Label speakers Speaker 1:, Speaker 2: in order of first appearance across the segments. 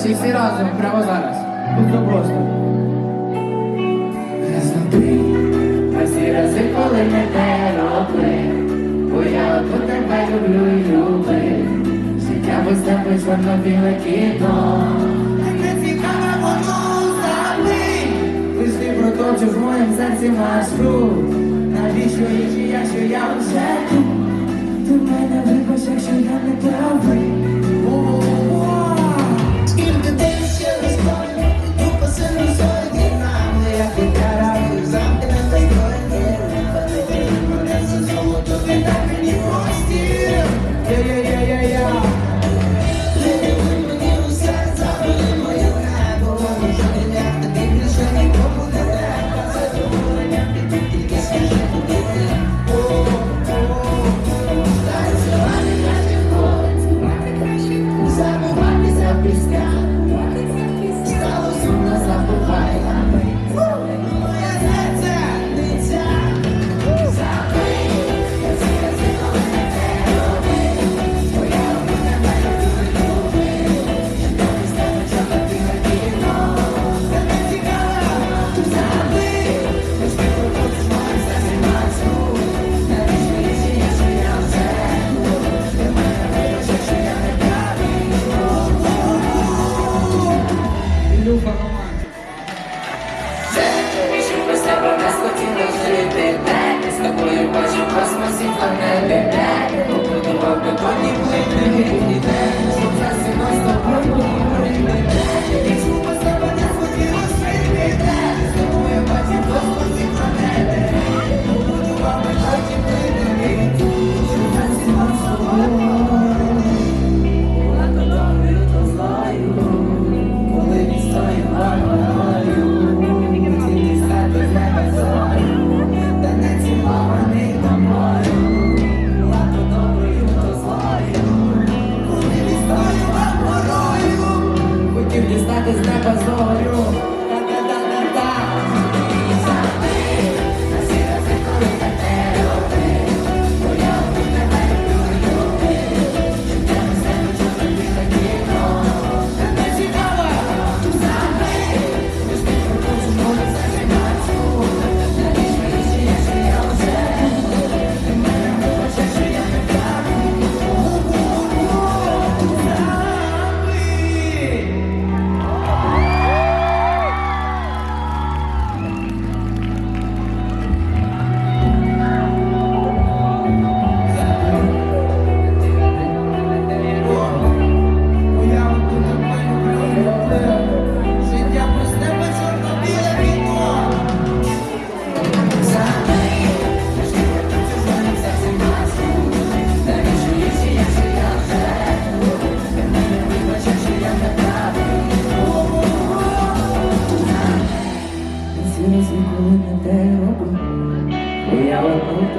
Speaker 1: наші всі разом прямо зараз. Тут просто. Розлюби, а всі рази, коли не те робли. бо я тут тебе люблю і люби. Життя без тебе чорно-біле кіно. Не цікаве воно забий. Лиш проточив в моєму серці маршрут. Навіщо їжі, якщо я вже тут? Ти мене випиш, якщо я не
Speaker 2: жити, де з тобою бачу в космосі не де побудував бетонні плити.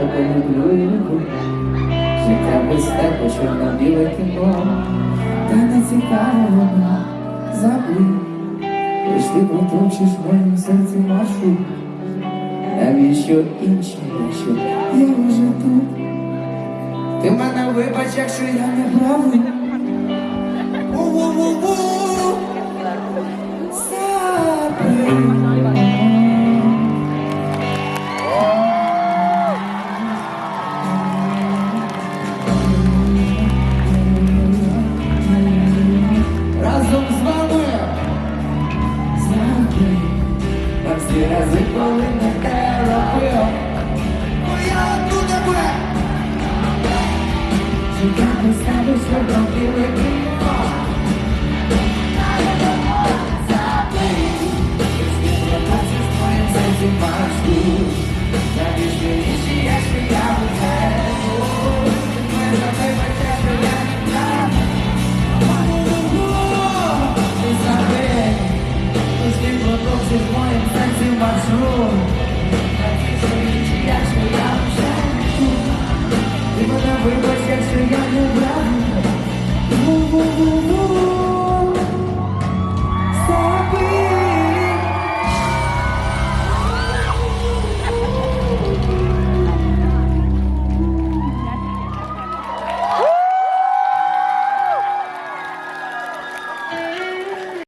Speaker 1: тебе
Speaker 2: люблю і люблю, життя без тебе чорно-біле кіно, та не цікаво вона забив, лиш ти поточиш моїм серці маршрут, навіщо інші якщо я вже тут. Ти мене вибач, якщо я не правий.
Speaker 1: всі рази, коли не те робив. Моя туди буде. Чекати статус, що światło toczy w moim sercu masz ról Tak się liczy, jak się ja przed Ty ma na wybór, jak się ja
Speaker 2: nie